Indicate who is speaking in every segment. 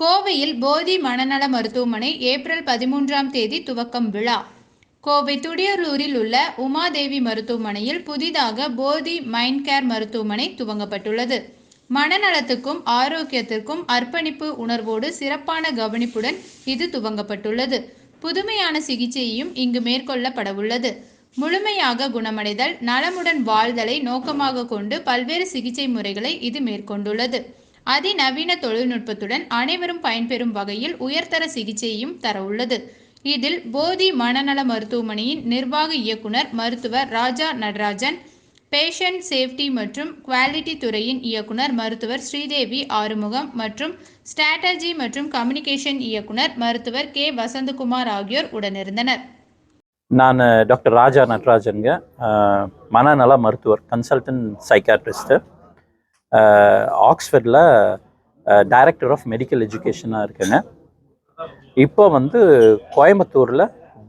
Speaker 1: கோவையில் போதி மனநல மருத்துவமனை ஏப்ரல் பதிமூன்றாம் தேதி துவக்கம் விழா. கோவை துடியலூரில் உள்ள உமாதேவி மருத்துவமனையில் புதிதாக போதி மைண்ட் கேர் மருத்துவமனை துவங்கப்பட்டுள்ளது. மனநலத்துக்கும் ஆரோக்கியத்திற்கும் அர்ப்பணிப்பு உணர்வோடு சிறப்பான கவனிப்புடன் இது துவங்கப்பட்டுள்ளது. புதுமையான சிகிச்சையும் இங்கு மேற்கொள்ளப்படவுள்ளது. முழுமையாக குணமடைதல் நலமுடன் வாழ்தலை நோக்கமாக கொண்டு பல்வேறு சிகிச்சை முறைகளை இது மேற்கொண்டுள்ளது. அதிநவீன தொழில்நுட்பத்துடன் அனைவரும் பயன்பெறும் வகையில் உயர்தர சிகிச்சையும் தர உள்ளது இதில் போதி மனநல மருத்துவமனையின் நிர்வாக இயக்குனர் மருத்துவர் ராஜா நடராஜன் பேஷண்ட் சேஃப்டி மற்றும் குவாலிட்டி துறையின் இயக்குனர் மருத்துவர் ஸ்ரீதேவி ஆறுமுகம் மற்றும் ஸ்ட்ராட்டஜி மற்றும் கம்யூனிகேஷன் இயக்குனர் மருத்துவர் கே. வசந்தகுமார் ஆகியோர் உடனிருந்தனர்.
Speaker 2: நான் டாக்டர் ராஜா நட்ராஜனுங்க. மனநல மருத்துவர் கன்சல்டன்ட் சைக்காட்ரிஸ்ட்டு. ஆக்ஸ்ஃபர்டில் டைரக்டர் ஆஃப் மெடிக்கல் எஜுகேஷனாக இருக்கேங்க. இப்போ வந்து கோயம்புத்தூரில்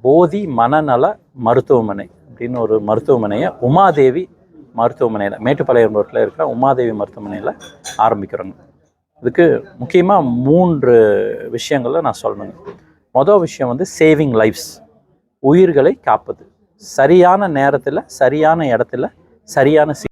Speaker 2: போதி மனநல மருத்துவமனை அப்படின்னு ஒரு மருத்துவமனையை உமாதேவி மருத்துவமனையில் மேட்டுப்பாளையம் ரோட்டில் இருக்கிற உமாதேவி மருத்துவமனையில் ஆரம்பிக்கிறோங்க. இதுக்கு முக்கியமாக மூன்று விஷயங்களை நான் சொல்லணுங்க. மொதல் விஷயம் வந்து சேவிங் லைஃப்ஸ் உயிர்களை காப்பது. சரியான நேரத்தில் சரியான இடத்துல சரியான